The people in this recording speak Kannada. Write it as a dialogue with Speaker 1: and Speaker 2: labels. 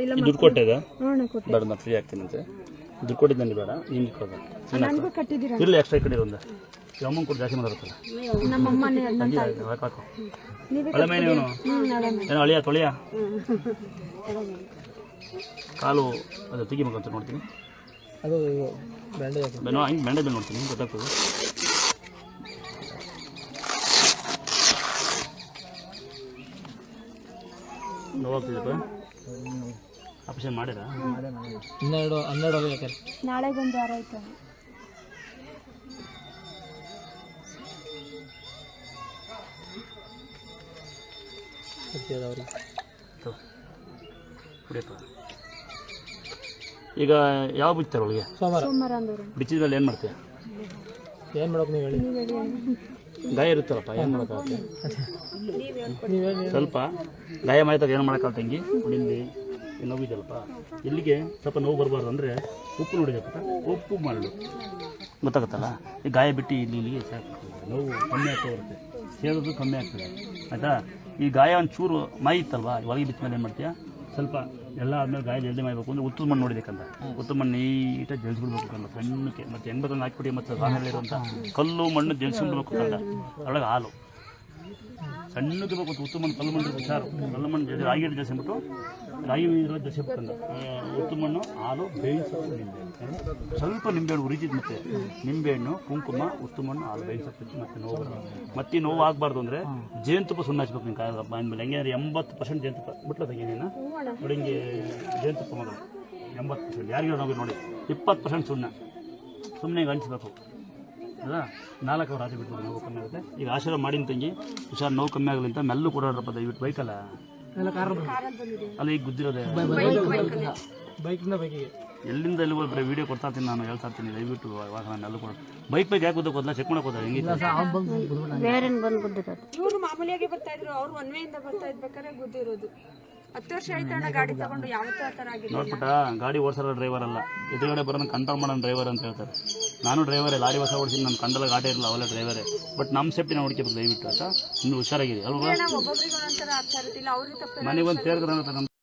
Speaker 1: ದುಡ್ಡು ಕೊಟ್ಟೆ ಇದು
Speaker 2: ಹಣ ಕೊಟ್ಟೆ.
Speaker 1: ಬೇಡ ನಾನು ಫ್ರೀ ಆಗ್ತೀನಂತೆ. ದುಡ್ಡು ಕೊಟ್ಟಿದ್ದು ನನಗೆ ಬೇಡ ನೀನು ಕೊಡ್ಬೇಕು.
Speaker 2: ಇಲ್ಲ ಕಟ್ಟಿದ್ದೀರಾ?
Speaker 1: ಎಕ್ಸ್ಟ್ರಾ ಕಡೆ ಒಂದು. ಅಮ್ಮನ ಕೊಟ್ಟು ಜಾಸ್ತಿ
Speaker 2: ಮಾತಾಡ್ತಾರೆ.
Speaker 1: ಹಾಕು ಹಳೆ ಮೈನ ಇವನು.
Speaker 2: ಏನು
Speaker 1: ಏನೋ ಅಳಿಯ ತೊಳೆಯ? ಕಾಲು ಅದು ತೆಗಿಬೇಕಂತ ನೋಡ್ತೀನಿ.
Speaker 3: ಅದು ಬ್ಯಾಂಡೇಜ್
Speaker 1: ಬೆನೋ ಹಿಂಗೆ ಬ್ಯಾಂಡೇಜ್ ನೋಡ್ತೀನಿ ಗೊತ್ತಾಗ್ತದೆ? ನೋವಾಗ್ತಿದೆಪ್ಪ ಆಪರೇಷನ್ ಮಾಡಿರಾ?
Speaker 3: ಹನ್ನೆರಡು ಹನ್ನೆರಡು ಯಾಕೆ
Speaker 2: ನಾಳೆಗೊಂದು ವಾರ ಆಯ್ತು.
Speaker 1: ಈಗ ಯಾವ ಬಿಡ್ತಾರೆ ಒಳಗೆ
Speaker 3: ಸೋಮವಾರ.
Speaker 2: ಸೋಮವಾರ ಅಂದವ್ರು
Speaker 1: ಬಿಚ್ಚಿದ ಮೇಲೆ ಏನು ಮಾಡ್ತೀಯ?
Speaker 3: ಏನು ಮಾಡೋಕೆ ನೀವು ಹೇಳಿ.
Speaker 1: ಗಾಯ ಇರುತ್ತಲ್ಲಪ್ಪ, ಏನು ಮಾಡೋಕ್ಕಾಗುತ್ತೆ? ಸ್ವಲ್ಪ ಗಾಯ ಮಾಡಿದಾಗ ಏನು ಮಾಡೋಕ್ಕಾಗತ್ತೆ ತಂಗಿ ಇಲ್ಲಿ ನೋವಿದೆಯಲ್ಲಪ್ಪ ಇಲ್ಲಿಗೆ ಸ್ವಲ್ಪ ನೋವು ಬರಬಾರ್ದು ಅಂದರೆ ಉಪ್ಪು ನೋಡಿದಪ್ಪ ಉಪ್ಪು ಮಾಡಲು. ಗೊತ್ತಾಗುತ್ತಲ್ಲ? ಈ ಗಾಯ ಬಿಟ್ಟು ಇಲ್ಲಿ ಇಲ್ಲಿಗೆ ಸಾಕು. ನೋವು ಕಮ್ಮಿ ಆಗ್ತಾ ಬರುತ್ತೆ. ಸೇರೋದು ಕಮ್ಮಿ ಆಗ್ತದೆ. ಆಯಿತಾ? ಈ ಗಾಯ ಒಂಚೂರು ಮಾಯಿ ಇತ್ತಲ್ವಾ? ಒಳಗೆ ಬಿತ್ತ ಮೇಲೆ ಏನು ಮಾಡ್ತೀಯಾ? ಸ್ವಲ್ಪ ಎಲ್ಲ ಆದ್ಮೇಲೆ ಗಾಯ ಜಲ್ದಿ ಮಾಡಬೇಕು ಅಂದರೆ ಉತ್ತಮ ಮಣ್ಣು ನೋಡಿದಕ್ಕಂತ. ಉತ್ತಮ ಮಣ್ಣು ನೀಟಾಗಿ ಜಲ್ಸ್ಬಿಡ್ಬೇಕು ಕಂದ. ಸಣ್ಣಕ್ಕೆ ಮತ್ತು ಹೆಂಗ್ ಬೇಕಾದ್ರೆ ಹಾಕ್ಬಿಡಿ ಮತ್ತು ಕಲ್ಲು ಮಣ್ಣು ಜಲ್ಸ್ಬಿಡ್ಬೇಕು ಕಂದ. ಒಳಗೆ ಹಾಲು. ಸಣ್ಣಗೆ ಬೇಕು ಉತ್ತಮ ಮಣ್ಣು ಕಲ್ಲು ಮಣ್ಣು ಹುಷಾರು ಕಲ್ಲಮಣ್ಣು ಜೊತೆ ರಾಗಿ ಹಿಟ್ಟು ಜಸಿಬಿಟ್ಟು ರಾಗಿ ಇರೋ ಜಸಿ ಬಿಟ್ಟು ಉತ್ತು ಮಣ್ಣು ಹಾಲು ಬೇಯಿಸೋ ನಿಂಬೆ. ಸ್ವಲ್ಪ ನಿಂಬೆಹಣ್ಣು ಉರಿತಿದ್ದು ಮತ್ತೆ ನಿಂಬೆಹಣ್ಣು, ಕುಂಕುಮ ಉತ್ತು ಮಣ್ಣು ಹಾಲು ಬೇಯಿಸಬೇಕು ಮತ್ತೆ ನೋವು. ಮತ್ತೆ ನೋವು ಆಗಬಾರ್ದು ಅಂದರೆ ಜೇನುತುಪ್ಪ ಸುಣ್ಣ ಹಚ್ಬೇಕು ನಿನ್ನ ಅಂದಮೇಲೆ ಮೇಲೆ. ಹೆಂಗೆ ಎಂಬತ್ತು ಪರ್ಸೆಂಟ್ ಜೇನುತುಪ್ಪ. ಬಿಟ್ಲ ತೆಗಿ ನೀನು ನೋಡಿ ಜೇನುತುಪ್ಪ ಮಾಡೋದು. ಎಂಬತ್ತು ಪರ್ಸೆಂಟ್ ಯಾರಿಗೂ ನೋಡಿ. ಇಪ್ಪತ್ತು ಪರ್ಸೆಂಟ್ ಸುಣ್ಣ. ಸುಮ್ಮನೆ ಹಂಚ್ಬೇಕು. ಅಲ್ಲ ನಾಲ್ಕು ಅವ್ರು ಆಚೆ ಬಿಟ್ಟು ನೋವು ಕಮ್ಮಿ ಆಗುತ್ತೆ. ಈಗ ಆಶೀರ್ವಾದ ಮಾಡಿನ ತಂಗಿ ಹುಷಾರು ನೋವು ಕಮ್ಮಿ ಆಗಲಿ ಅಂತ ಮೆಲ್ಲು ಕೊಡೋರಪ್ಪ ದಯವಿಟ್ಟು ಬೈಕಲ್ಲ.
Speaker 3: ಅಲ್ಲ ಕಾರ್
Speaker 1: ಅಲ್ಲಿ ಈಗ ಗುದ್ದಿರೋದೆ.
Speaker 3: ಬೈಕಿಂದ ಬೈಕಿಗೆ.
Speaker 1: ಎಲ್ಲಿಂದ ಎಲ್ಲಿ ಹೋದ್ರೆ ವೀಡಿಯೋ ಕೊಡ್ತಾ ಇರ್ತೀನಿ ನಾನು ಹೇಳ್ತಾ ಇರ್ತೀನಿ ದಯವಿಟ್ಟು ವಾಹನ ಎಲ್ಲೂ ಕೂಡ. ಬೈಕ್ ಬೈಕ್ ಯಾಕೆ ಗೊತ್ತಾ ಚೆಕ್ ಮಾಡಕ್ಕೆ ಹೋದ್ರೆ ಹೆಂಗಿಲ್ಲ
Speaker 3: ಬೇರೆ ಬಂದು
Speaker 2: ಗುದ್ದಿರೋದು.
Speaker 4: ಇವರು ಮಾಮೂಲಿಯಾಗಿ ಬರ್ತಾ ಇದ್ರು ಅವ್ರು ಒನ್ ವೇಯಿಂದ ಬರ್ತಾ ಇದ್ಬೇಕಾದ್ರೆ ಗುದ್ದಿರೋದು. ಹತ್ತು ವರ್ಷ ಆಯ್ತಣ್ಣ ಗಾಡಿ ತಗೊಂಡು ಆ ಥರ ಆಗಿಲ್ಲ
Speaker 1: ನೋಡ್ಬಿಟ್ಟ ಗಾಡಿ ಓಡಿಸೋ ಡ್ರೈವರ್ ಅಲ್ಲ. ಎದುರುಗಡೆ ಬರೋನ ಕಂಟ್ರೋಲ್ ಮಾಡೋ ಡ್ರೈವರ್ ಅಂತ ಹೇಳ್ತಾರೆ. ನಾನು ಡ್ರೈವರೇ ಲಾರಿ ಹೊಸ ಓಡಿಸಿ ನನ್ನ ಕಂಡಲ ಗಾಡಿ ಇರಲ್ಲ ಅವೆಲ್ಲ ಡ್ರೈವರೇ ಬಟ್ ನಮ್ಮ ಸೇಫ್ಟಿನ ಹುಡುಕಬೇಕು ದಯವಿಟ್ಟು ಆಯ್ತಾ? ಇನ್ನು ಹುಷಾರಾಗಿದೆ ಅಲ್ವಾ?
Speaker 4: ಮನೆಗೆ ಒಂದು ಆಗ್ತಾ